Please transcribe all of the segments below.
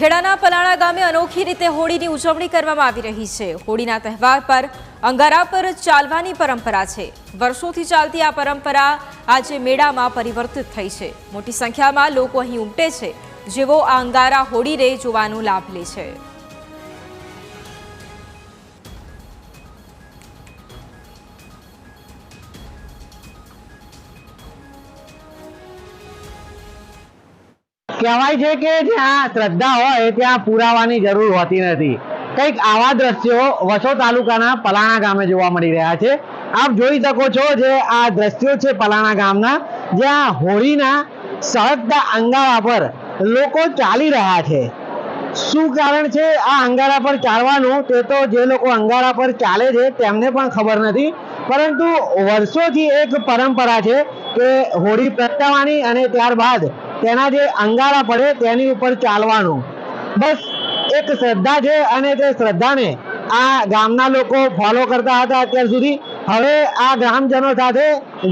ખેડાના પલાણા ગામે અનોખી રીતે હોળીની ઉજવણી કરવામાં આવી રહી છે. હોળીના તહેવાર પર અંગારા પર ચાલવાની પરંપરા છે. વર્ષોથી ચાલતી આ પરંપરા આજે મેળામાં પરિવર્તિત થઈ છે. મોટી સંખ્યામાં લોકો અહીં ઉમટે છે, જેઓ આ અંગારા હોળીને જોવાનો લાભ લે છે. કહેવાય છે કે જ્યાં શ્રદ્ધા હોય ત્યાં પુરાવાની જરૂર હોતી નથી. કંઈક આવા દ્રશ્યો વસો તાલુકાના પલાણા ગામે જોવા મળી રહ્યા છે. આપ જોઈ શકો છો જે આ દ્રશ્યો છે પલાણા ગામના, જ્યાં હોળીના સળગતા અંગારા પર લોકો ચાલી રહ્યા છે. શું કારણ છે આ અંગારા પર ચાલવાનું? તે તો જે લોકો અંગારા પર ચાલે છે તેમને પણ ખબર નથી. પરંતુ વર્ષોથી એક પરંપરા છે કે હોળી પ્રગટાવવાની અને ત્યારબાદ તેના જે અંગારા પડે તેની ઉપર ચાલવાનું. બસ એક શ્રદ્ધા છે અને તે શ્રદ્ધાને આ ગામના લોકો ફોલો કરતા હતા અત્યાર સુધી. હવે આ ગ્રામજનો સાથે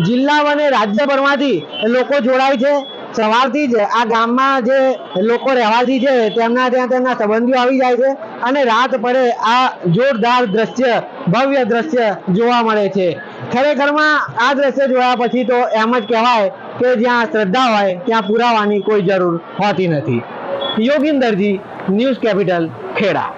જિલ્લા અને રાજ્યભરમાંથી લોકો જોડાય છે. સવારથી જ આ ગામમાં જે લોકો રહેવાથી છે, તેમના ત્યાં તેમના સંબંધીઓ આવી જાય છે અને રાત પડે આ જોરદાર દ્રશ્ય, ભવ્ય દ્રશ્ય જોવા મળે છે. ખરેખરમાં આ દ્રશ્ય જોયા પછી તો એમ જ કહેવાય કે જ્યાં શ્રદ્ધા હોય, ત્યાં પુરાવાની કોઈ જરૂર હોતી નથી. Yogindar ji, news capital, Kheda.